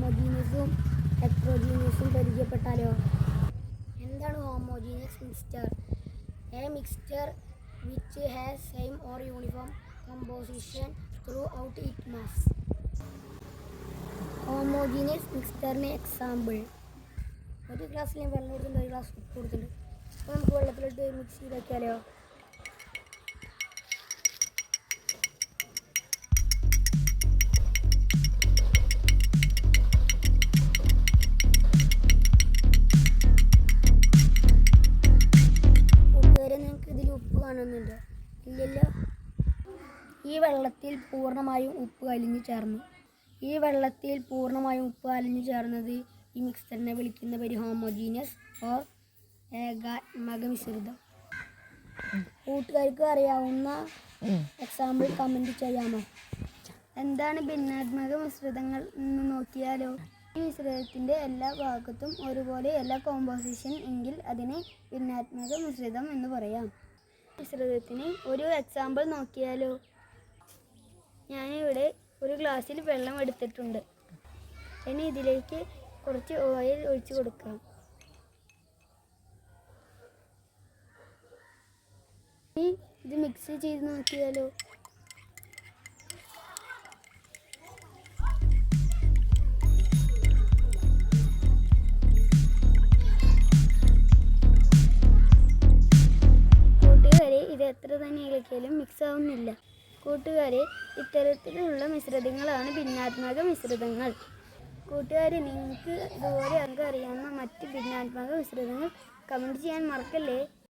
ഹോമോജീനിയസും ഹെട്രോജീനിയസും പരിചയപ്പെട്ടാലോ? എന്താണ് homogeneous mixture a mixture which has same or uniform composition throughout it mass homogeneous മിക്സ്ചറിന് example ഒരു ഗ്ലാസ്സിൽ ഞാൻ വെള്ളം കൊടുത്തിട്ടുണ്ട് ഒരു ഗ്ലാസ് ഉപ്പ് കൊടുത്തിട്ടുണ്ട്. അപ്പോൾ നമുക്ക് വെള്ളത്തിലിട്ട് മിക്സ് ചെയ്താക്കിയാലോ കാണുന്നുണ്ടോ ഇല്ലല്ലോ. ഈ വെള്ളത്തിൽ പൂർണമായും ഉപ്പ് അലിഞ്ഞു ചേർന്നു. ഈ വെള്ളത്തിൽ പൂർണമായും ഉപ്പ് അലിഞ്ഞു ചേർന്നത് ഈ മിക്സറിനെ വിളിക്കുന്ന പേര് ഹോമോജീനിയസ് ഓർ ഏകാത്മക മിശ്രിതം കൂട്ടുകാർക്ക് അറിയാവുന്ന എക്സാമ്പിൾ കമന്റ് ചെയ്യാമോ? എന്താണ് ഭിന്നാത്മക മിശ്രിതങ്ങൾ എന്ന് നോക്കിയാലോ? ഈ മിശ്രിതത്തിന്റെ എല്ലാ ഭാഗത്തും ഒരുപോലെ എല്ലാ കോമ്പോസിഷൻ എങ്കിൽ അതിനെ ഭിന്നാത്മക മിശ്രിതം എന്ന് പറയാം. മിശ്രിതത്തിന് ഒരു എക്സാമ്പിൾ നോക്കിയാലോ? ഞാനിവിടെ ഒരു ഗ്ലാസ്സിൽ വെള്ളം എടുത്തിട്ടുണ്ട്. ഇനി ഇതിലേക്ക് കുറച്ച് ഓയിൽ ഒഴിച്ചു കൊടുക്കാം ഇനി ഇത് മിക്സ് ചെയ്ത് നോക്കിയാലോ? ഇത് എത്ര തന്നെ ഇളക്കിയാലും മിക്സ് ആവുന്നില്ല. കൂട്ടുകാരെ ഇത്തരത്തിലുള്ള മിശ്രിതങ്ങളാണ് ഭിന്നാത്മക മിശ്രിതങ്ങൾ. കൂട്ടുകാരെ നിങ്ങൾക്ക് ഇതുപോലെ അറിയാവുന്ന മറ്റ് ഭിന്നാത്മക മിശ്രിതങ്ങൾ കമന്റ് ചെയ്യാൻ മറക്കല്ലേ?